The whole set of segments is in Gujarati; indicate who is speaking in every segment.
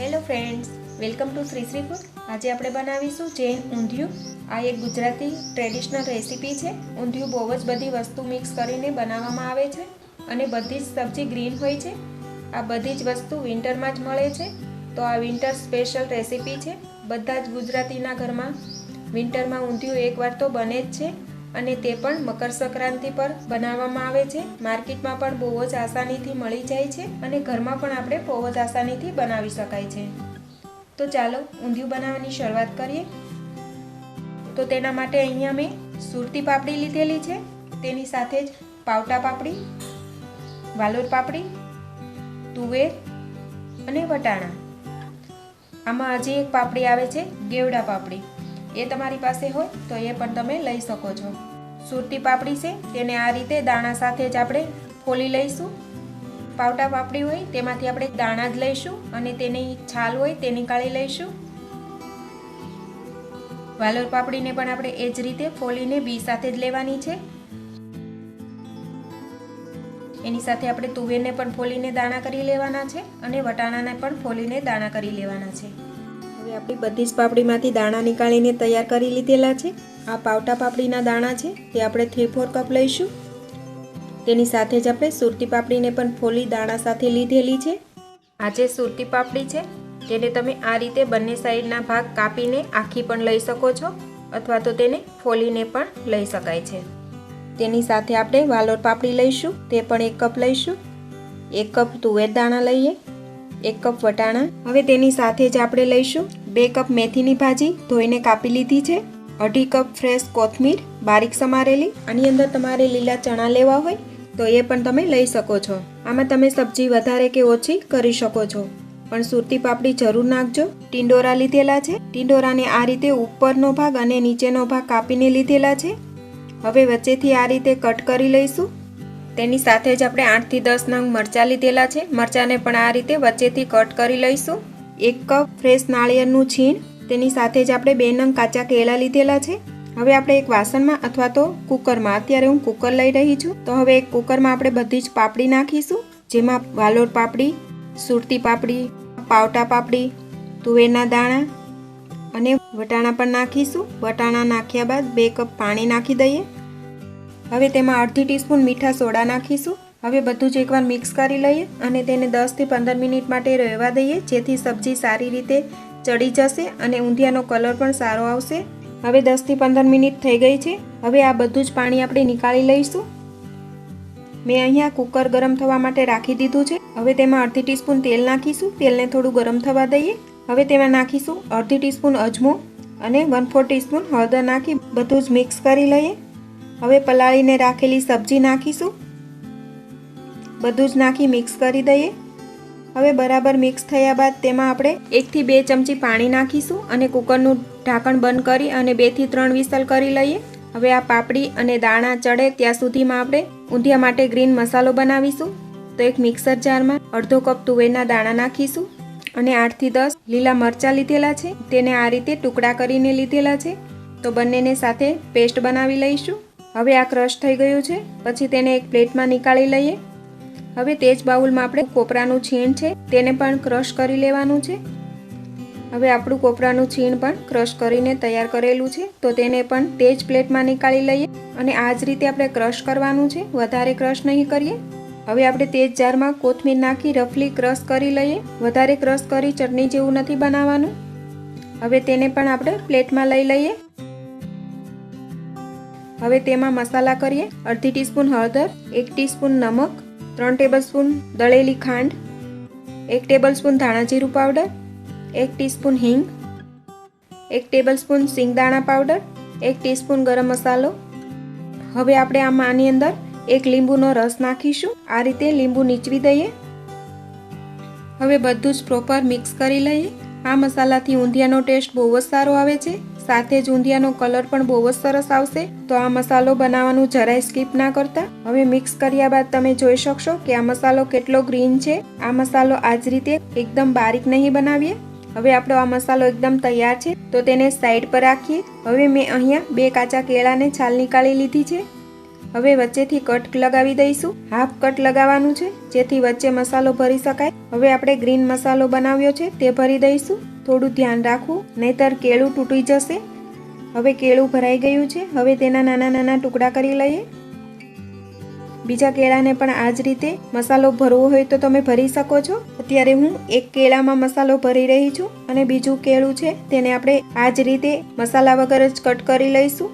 Speaker 1: Hello friends, welcome to Shri Shri food. આજે આપણે બનાવીશું જૈન ઊંધિયું. આ એક ગુજરાતી ટ્રેડિશનલ રેસીપી છે. ઊંધિયું બહુ જ બધી વસ્તુ મિક્સ કરીને બનાવવામાં આવે છે અને બધી જ સબ્જી ગ્રીન હોય છે. આ બધી જ વસ્તુ વિન્ટરમાં જ મળે છે. તો આ વિન્ટર સ્પેશિયલ રેસીપી છે. બધા જ ગુજરાતીના ઘરમાં વિન્ટરમાં ઊંધિયું એકવાર તો બને જ છે. અને તે પણ મકર સંક્રાંતિ પર બનાવવામાં આવે છે. માર્કેટમાં પણ બહુ જ આસાનીથી મળી જાય છે અને ઘરમાં પણ આપણે બહુ જ આસાનીથી બનાવી શકાય છે. તો ચાલો ઊંધિયું બનાવવાની શરૂઆત કરીએ. તો તેના માટે અહીંયા મેં સુરતી પાપડી લીધેલી છે. તેની સાથે જ પાવટા પાપડી, વાલોર પાપડી, તુવેર અને વટાણા. આમાં હજી એક પાપડી આવે છે, ગેવડા પાપડી. એ તમારી પાસે હોય તો એ પણ તમે લઈ શકો છો. સુરતી પાપડી છે, તેને આ રીતે દાણા સાથે જ આપણે ફોલી લઈશું. પાવટા પાપડી હોય તેમાંથી આપણે દાણા જ લઈશું અને તેની છાલ હોય તે નીકાળી લઈશું. વાલોર પાપડીને પણ આપણે એ જ રીતે ફોલીને બી સાથે જ લેવાની છે. એની સાથે આપણે તુવેરને પણ ફોલીને દાણા કરી લેવાના છે અને વટાણાને પણ ફોલીને દાણા કરી લેવાના છે. હવે આપણી બધી જ પાપડીમાંથી દાણા નીકાળીને તૈયાર કરી લીધેલા છે. આ પાવટા પાપડીના દાણા છે, તે આપણે થ્રી ફોર કપ લઈશું. તેની સાથે જ આપણે સુરતી પાપડીને પણ ફોલી દાણા સાથે લીધેલી છે. આ જે સુરતી પાપડી છે, તેને તમે આ રીતે બંને સાઈડના ભાગ કાપીને આખી પણ લઈ શકો છો, અથવા તો તેને ફોલીને પણ લઈ શકાય છે. તેની સાથે આપણે વાલોર પાપડી લઈશું, તે પણ એક કપ લઈશું. એક કપ તુવેર દાણા લઈએ. એક કપ વટાણા. હવે તેની સાથે જ આપણે લઈશું બે કપ મેથીની ભાજી ધોઈને કાપી લીધી છે. અઢી કપ ફ્રેશ કોથમીર બારીક સમારેલી. આની અંદર તમારે લીલા ચણા લેવા હોય તો એ પણ તમે લઈ શકો છો. આમાં તમે સબ્જી વધારે કે ઓછી કરી શકો છો. પણ સુરતી પાપડી જરૂર નાખજો. ટિંડોરા લીધેલા છે. ટિંડોરાને આ રીતે ઉપરનો ભાગ અને નીચેનો ભાગ કાપીને લીધેલા છે. હવે વચ્ચેથી આ રીતે કટ કરી લઈશું. તેની સાથે જ આપણે આઠથી દસ નંગ મરચાં લીધેલા છે. મરચાંને પણ આ રીતે વચ્ચેથી કટ કરી લઈશું. એક કપ ફ્રેશ નાળિયેરનું છીણ, તેની સાથે જ આપણે બે નંગ કાચા કેળા લીધેલા છે. હવે આપણે એક વાસણમાં અથવા તો કુકરમાં, અત્યારે હું કુકર લઈ રહી છું, તો હવે એક કુકરમાં આપણે બધી જ પાપડી નાખીશું, જેમાં વાલોર પાપડી, સુરતી પાપડી, પાવટા પાપડી, તુવેરના દાણા અને વટાણા પણ નાખીશું. વટાણા નાખ્યા બાદ બે કપ પાણી નાખી દઈએ. હવે તેમાં અડધી ટીસ્પૂન મીઠા સોડા નાખીશું. હવે બધું જ એકવાર મિક્સ કરી લઈએ અને તેને દસથી પંદર મિનિટ માટે રહેવા દઈએ, જેથી સબ્જી સારી રીતે ચડી જશે અને ઊંધિયાનો કલર પણ સારો આવશે. હવે દસથી પંદર મિનિટ થઈ ગઈ છે. હવે આ બધું જ પાણી આપણે નીકાળી લઈશું. મેં અહીંયા કુકર ગરમ થવા માટે રાખી દીધું છે. હવે તેમાં અડધી ટીસ્પૂન તેલ નાખીશું. તેલને થોડું ગરમ થવા દઈએ. હવે તેમાં નાખીશું અડધી ટીસ્પૂન અજમો અને વન ફોર ટીસ્પૂન હળદર નાખી બધું જ મિક્સ કરી લઈએ. હવે પલાળીને રાખેલી સબ્જી નાખીશું. બધું જ નાખી મિક્સ કરી દઈએ. હવે બરાબર મિક્સ થયા બાદ તેમાં આપણે એકથી બે ચમચી પાણી નાખીશું અને કુકરનું ઢાંકણ બંધ કરી અને બેથી ત્રણ વિસલ કરી લઈએ. હવે આ પાપડી અને દાણા ચડે ત્યાં સુધીમાં આપણે ઊંધિયા માટે ગ્રીન મસાલો બનાવીશું. તો એક મિક્સર જારમાં અડધો કપ તુવેરના દાણા નાખીશું અને આઠથી દસ લીલા મરચાં લીધેલા છે. તેને આ રીતે ટુકડા કરીને લીધેલા છે. તો બંનેને સાથે પેસ્ટ બનાવી લઈશું. હવે આ ક્રશ થઈ ગયું છે, પછી તેને એક પ્લેટમાં નીકાળી લઈએ. હવે તે જ બાઉલમાં આપણે કોપરાનું છીણ છે, તેને પણ ક્રશ કરી લેવાનું છે. હવે આપણું કોપરાનું છીણ પણ ક્રશ કરીને તૈયાર કરેલું છે, તો તેને પણ તે જ પ્લેટમાં નીકાળી લઈએ. અને આ જ રીતે આપણે ક્રશ કરવાનું છે, વધારે ક્રશ નહીં કરીએ. હવે આપણે તે જ જારમાં કોથમીર નાખી રફલી ક્રશ કરી લઈએ, વધારે ક્રશ કરી ચટણી જેવું નથી બનાવવાનું. હવે તેને પણ આપણે પ્લેટમાં લઈ લઈએ. હવે તેમાં મસાલા કરીએ. અડધી ટીસ્પૂન હળદર, એક ટીસ્પૂન નમક, ત્રણ ટેબલસ્પૂન દળેલી ખાંડ, એક ટેબલસ્પૂન ધાણાજીરું પાવડર, એક ટીસ્પૂન હિંગ, એક ટેબલસ્પૂન સિંગદાણા પાવડર, એક ટીસ્પૂન ગરમ મસાલો. હવે આપણે આમાં આની અંદર એક લીંબુનો રસ નાખીશું. આ રીતે લીંબુ નીચવી દઈએ. હવે બધું જ પ્રોપર મિક્સ કરી લઈએ. આ મસાલાથી ઊંધિયાનો ટેસ્ટ બહુ જ સારો આવે છે. સાથે જ કલર પણ બહુ જ સરસ આવશે. તો આ મસાલો બનાવવાનું જરાય સ્કીપ ના કરતા. હવે મિક્સ કર્યા બાદ તમે જોઈ શકશો કે આ મસાલો કેટલો ગ્રીન છે. આ મસાલો આ જ રીતે એકદમ બારીક નહીં બનાવીએ. હવે આપણો આ મસાલો એકદમ તૈયાર છે. તો તેને સાઈડ પર રાખીએ. હવે મેં અહીંયા બે કાચા કેળાને છાલ નીકાળી લીધી છે. હવે વચ્ચેથી કટ લગાવી દઈશું. હાફ કટ લગાવવાનું છે. જેથી વચ્ચે મસાલો ભરી શકાય. હવે આપણે ગ્રીન મસાલો બનાવ્યો છે તે ભરી દઈશું. થોડું ધ્યાન રાખવું નહીતર કેળું તૂટી જશે. હવે કેળું ભરાઈ ગયું છે, હવે તેના નાના નાના ટુકડા કરી લઈએ. બીજા કેળાને પણ આ જ રીતે મસાલો ભરવો હોય તો તમે ભરી શકો છો. અત્યારે હું એક કેળામાં મસાલો ભરી રહી છું અને બીજું કેળું છે, તેને આપણે આ જ રીતે મસાલા વગર જ કટ કરી લઈશું.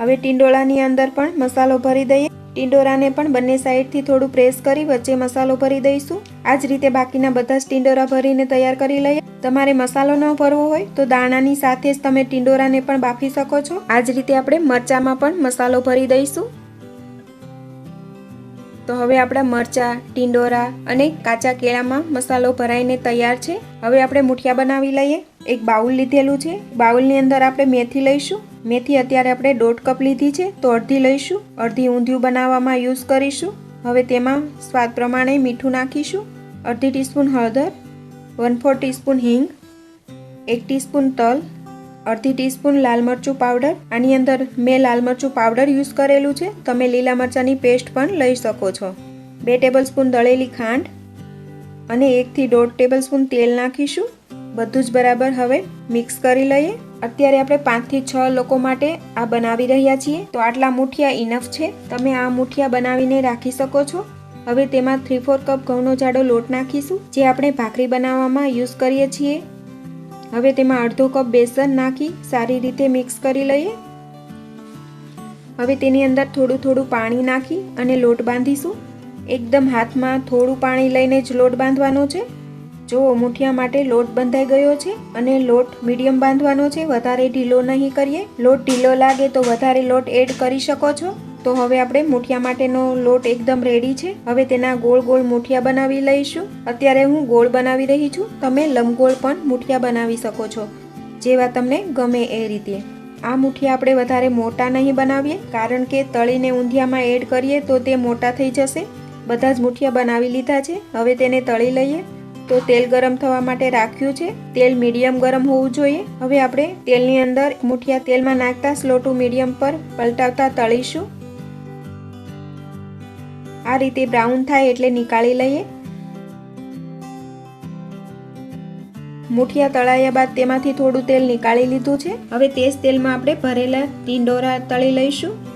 Speaker 1: હવે ટીંડોળાની અંદર પણ મસાલો ભરી દઈએ. ટીંડોરાને પણ બંને સાઈડથી થોડું પ્રેસ કરી વચ્ચે મસાલો ભરી દઈશું. આ જ રીતે બાકીના બધા જ ટિંડોરા ભરીને તૈયાર કરી લઈએ. તમારે મસાલો ન ભરવો હોય તો દાણાની સાથે જ તમે ટિંડોરાને પણ બાફી શકો છો. આ જ રીતે આપણે મરચામાં પણ મસાલો ભરી દઈશું. તો હવે આપણા મરચા, ટીંડોરા અને કાચા કેળામાં મસાલો ભરાઈને તૈયાર છે. હવે આપણે મુઠિયા બનાવી લઈએ. એક બાઉલ લીધેલું છે. બાઉલની અંદર આપણે મેથી લઈશું. મેથી અત્યારે આપણે દોઢ કપ લીધી છે, તો અડધી લઈશું. અડધી ઊંધિયું બનાવવામાં યુઝ કરીશું. હવે તેમાં સ્વાદ પ્રમાણે મીઠું નાખીશું. અડધી ટીસ્પૂન હળદર, વન ફોર ટીસ્પૂન હિંગ, એક ટીસ્પૂન તલ અડધી ટીસ્પૂન લાલ મરચું પાવડર. આની અંદર મેં લાલ મરચું પાવડર યુઝ કરેલું છે. તમે લીલા મરચાંની પેસ્ટ પણ લઈ શકો છો. બે ટેબલ સ્પૂન દળેલી ખાંડ અને એકથી દોઢ ટેબલ સ્પૂન તેલ નાખીશું. બધું જ બરાબર હવે મિક્સ કરી લઈએ. અત્યારે આપણે પાંચથી છ લોકો માટે આ બનાવી રહ્યા છીએ. તો આટલા મુઠિયા ઇનફ છે. તમે આ મુઠિયા બનાવીને રાખી શકો છો. હવે તેમાં થ્રી ફોર કપ ઘઉંનો જાડો લોટ નાખીશું, જે આપણે ભાખરી બનાવવામાં યુઝ કરીએ છીએ. હવે તેમાં અડધો કપ બેસન નાખી સારી રીતે મિક્સ કરી લઈએ. હવે તેની અંદર થોડું થોડું પાણી નાખી અને લોટ બાંધીશું. એકદમ હાથમાં થોડું પાણી લઈને જ લોટ બાંધવાનો છે. જો મુઠિયા માટે લોટ બંધાઈ ગયો છે અને લોટ મીડિયમ બાંધવાનો છે, વધારે ઢીલો નહીં કરીએ. લોટ ઢીલો લાગે તો વધારે લોટ એડ કરી શકો છો. તો હવે આપણે મુઠિયા માટેનો લોટ એકદમ રેડી છે. હવે તેના ગોળ ગોળ મુઠિયા બનાવી લઈશું. અત્યારે હું ગોળ બનાવી રહી છું. તમે લંબગોળ પણ મુઠિયા બનાવી શકો છો. જેવા તમને ગમે એ રીતે. આ મુઠિયા આપણે વધારે મોટા નહીં બનાવીએ. કારણ કે તળીને ઊંધિયામાં એડ કરીએ તો તે મોટા થઈ જશે. બધા જ મુઠિયા બનાવી લીધા છે. હવે તેને તળી લઈએ. તો તેલ ગરમ થવા માટે રાખ્યું છે. તેલ મીડિયમ ગરમ હોવું જોઈએ. હવે આપણે તેલની અંદર મુઠિયા તેલમાં નાખતા સ્લો ટુ મીડિયમ પર પલટાવતા તળીશું. આ રીતે બ્રાઉન થાય એટલે નીકાળી લઈએ. મુઠિયા તળાયા બાદ તેમાંથી થોડું તેલ નીકાળી લીધું છે. હવે તે જ તેલમાં આપણે ભરેલા ટીંડોરા તળી લઈશું.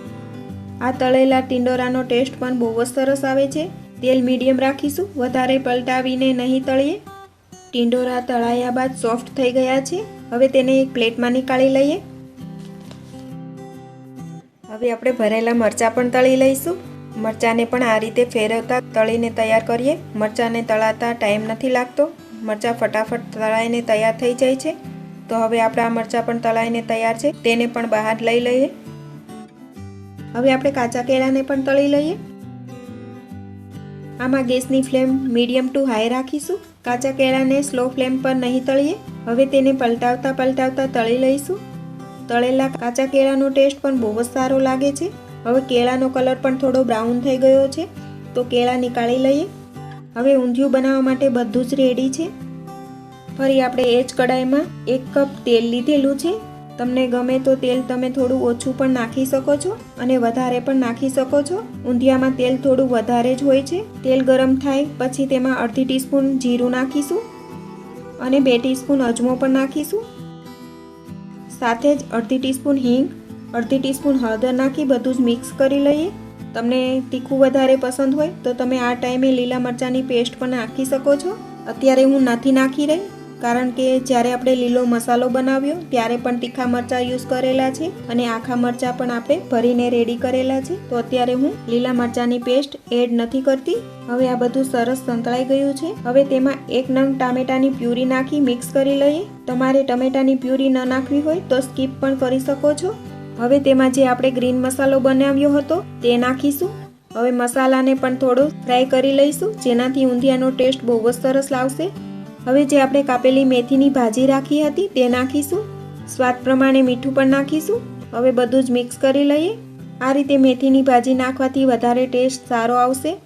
Speaker 1: આ તળેલા ટીંડોરાનો ટેસ્ટ પણ બહુ જ સરસ આવે છે. તેલ મીડિયમ રાખીશું. વધારે પલટાવીને નહીં તળીએ. ટીંડોરા તળાયા બાદ સોફ્ટ થઈ ગયા છે. હવે તેને એક પ્લેટમાં નીકાળી લઈએ. હવે આપણે ભરેલા મરચાં પણ તળી લઈશું. મરચાંને પણ આ રીતે ફેરવતા તળીને તૈયાર કરીએ. મરચાંને તળાતા ટાઈમ નથી લાગતો. મરચાં ફટાફટ તળાઈને તૈયાર થઈ જાય છે. તો હવે આપણા મરચાં પણ તળાઈને તૈયાર છે. તેને પણ બહાર લઈ લઈએ. હવે આપણે કાચા કેળાને પણ તળી લઈએ. આમાં ગેસની ફ્લેમ મીડિયમ ટુ હાઈ રાખીશું. કાચા કેળાને સ્લો ફ્લેમ પર નહીં તળીએ. હવે તેને પલટાવતા પલટાવતા તળી લઈશું. તળેલા કાચા કેળાનો ટેસ્ટ પણ બહુ જ સારો લાગે છે. હવે કેળાનો કલર પણ થોડો બ્રાઉન થઈ ગયો છે, તો કેળા નીકાળી લઈએ. હવે ઊંધિયું બનાવવા માટે બધું જ રેડી છે. ફરી આપણે એ જ કડાઈમાં એક કપ તેલ લીધેલું છે. તમને ગમે તો તેલ તમે થોડું ઓછું પણ નાખી શકો છો અને વધારે પણ નાખી શકો છો. ઊંધિયામાં તેલ થોડું વધારે જ હોય છે. તેલ ગરમ થાય પછી તેમાં અડધી ટીસ્પૂન જીરું નાખીશું અને બે ટીસ્પૂન અજમો પણ નાખીશું. સાથે જ અડધી ટીસ્પૂન હિંગ અડધી ટીસ્પૂન હળદર નાખી બધું જ મિક્સ કરી લઈએ. તમને તીખું વધારે પસંદ હોય તો તમે આ ટાઈમે લીલા મરચાંની પેસ્ટ પણ નાખી શકો છો. અત્યારે હું નથી નાખી રહી, કારણ કે જ્યારે આપણે લીલો મસાલો બનાવ્યો ત્યારે પણ તીખા મરચાં યુઝ કરેલા છે અને આખા મરચાં પણ આપણે ભરીને રેડી કરેલા છે. તો અત્યારે હું લીલા મરચાંની પેસ્ટ એડ નથી કરતી. હવે આ બધું સરસ સંકળાઈ ગયું છે. હવે તેમાં એક નંગ ટામેટાની પ્યુરી નાખી મિક્સ કરી લઈએ. તમારે ટમેટાની પ્યુરી ન નાખવી હોય તો સ્કીપ પણ કરી શકો છો. હવે તેમાં જે આપણે ગ્રીન મસાલો બનાવ્યો હતો, તે નાખીશું. હવે મસાલાને પણ થોડો ફ્રાય કરી લઈશું, જેનાથી ઊંધિયાનો ટેસ્ટ બહુ જ સરસ લાવશે. હવે જે આપણે કાપેલી મેથીની ભાજી રાખી હતી, તે નાખીશું. સ્વાદ પ્રમાણે મીઠું પણ નાખીશું. હવે બધું જ મિક્સ કરી લઈએ. આ રીતે મેથીની ભાજી નાખવાથી વધારે ટેસ્ટ સારો આવશે.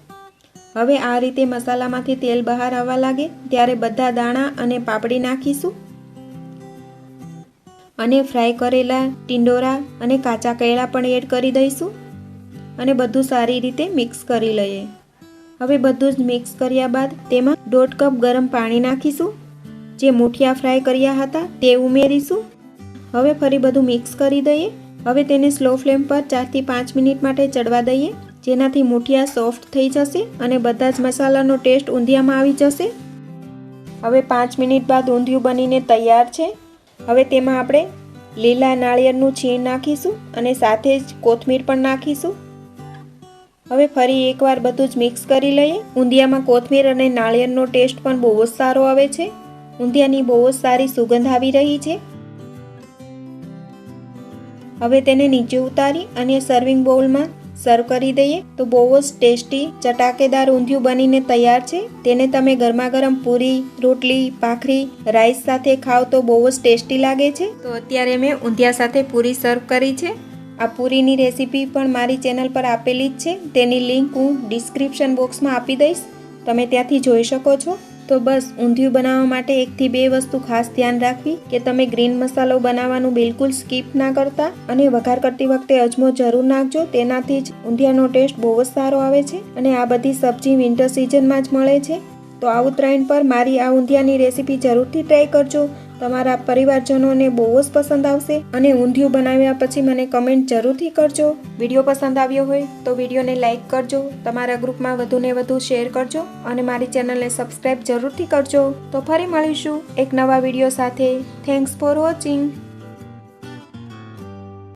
Speaker 1: હવે આ રીતે મસાલામાંથી તેલ બહાર આવવા લાગે, ત્યારે બધા દાણા અને પાપડી નાખીશું. અને ફ્રાય કરેલા ટિંડોરા અને કાચા કેળા પણ એડ કરી દઈશું. અને બધું સારી રીતે મિક્સ કરી લઈએ. હવે બધું જ મિક્સ કર્યા બાદ તેમાં દોઢ કપ ગરમ પાણી નાખીશું. જે મૂઠિયા ફ્રાય કર્યા હતા તે ઉમેરીશું. હવે ફરી બધું મિક્સ કરી દઈએ. હવે તેને સ્લો ફ્લેમ પર ચારથી પાંચ મિનિટ માટે ચડવા દઈએ. જેનાથી મૂઠિયા સોફ્ટ થઈ જશે અને બધા જ મસાલાનો ટેસ્ટ ઊંધિયામાં આવી જશે. હવે પાંચ મિનિટ બાદ ઊંધિયું બનીને તૈયાર છે. હવે તેમાં આપણે લીલા નાળિયેરનું છીણ નાખીશું અને સાથે જ કોથમીર પણ નાખીશું. હવે ફરી એકવાર બધું જ મિક્સ કરી લઈએ. ઊંધિયામાં કોથમીર અને નાળિયેરનો ટેસ્ટ પણ બહુ જ સારો આવે છે. ઊંધિયાની બહુ જ સારી સુગંધ આવી રહી છે. હવે તેને નીચે ઉતારી અને સર્વિંગ બાઉલમાં સર્વ કરી દઈએ? તો બહુ જ ટેસ્ટી ચટાકેદાર ઊંધિયું બનીને તૈયાર છે. તેને તમે ગરમા ગરમ પૂરી, રોટલી, ભાખરી, રાઈસ સાથે ખાવ તો બહુ જ ટેસ્ટી લાગે છે. તો અત્યારે મેં ઊંધિયા સાથે પૂરી સર્વ કરી છે. આ પૂરીની રેસીપી પણ મારી ચેનલ પર આપેલી જ છે. તેની લિંક હું ડિસ્ક્રિપ્શન બોક્સમાં આપી દઈશ. તમે ત્યાંથી જોઈ શકો છો. તો બસ ઊંધિયું બનાવવા માટે એકથી બે વસ્તુ ખાસ ધ્યાન રાખવી કે તમે ગ્રીન મસાલો બનાવવાનું બિલકુલ સ્કીપ ના કરતા અને વઘાર કરતી વખતે અજમો જરૂર નાખજો. તેનાથી જ ઊંધિયાનો ટેસ્ટ બહુ જ સારો આવે છે અને આ બધી સબ્જી વિન્ટર સિઝનમાં જ મળે છે. તો આ ઉત્તરાયણ પર મારી આ ઊંધિયાની રેસીપી જરૂરથી ટ્રાય કરજો. તમારા પરિવારજનોને બહુ જ પસંદ આવશે અને ઊંધિયું બનાવ્યા પછી મને કમેન્ટ જરૂરથી કરજો. વીડિયો પસંદ આવ્યો હોય તો વિડીયોને લાઇક કરજો, તમારા ગ્રુપમાં વધુને વધુ શેર કરજો અને મારી ચેનલને સબસ્ક્રાઈબ જરૂરથી કરજો. તો ફરી મળીશું એક નવા વીડિયો સાથે. Thanks for watching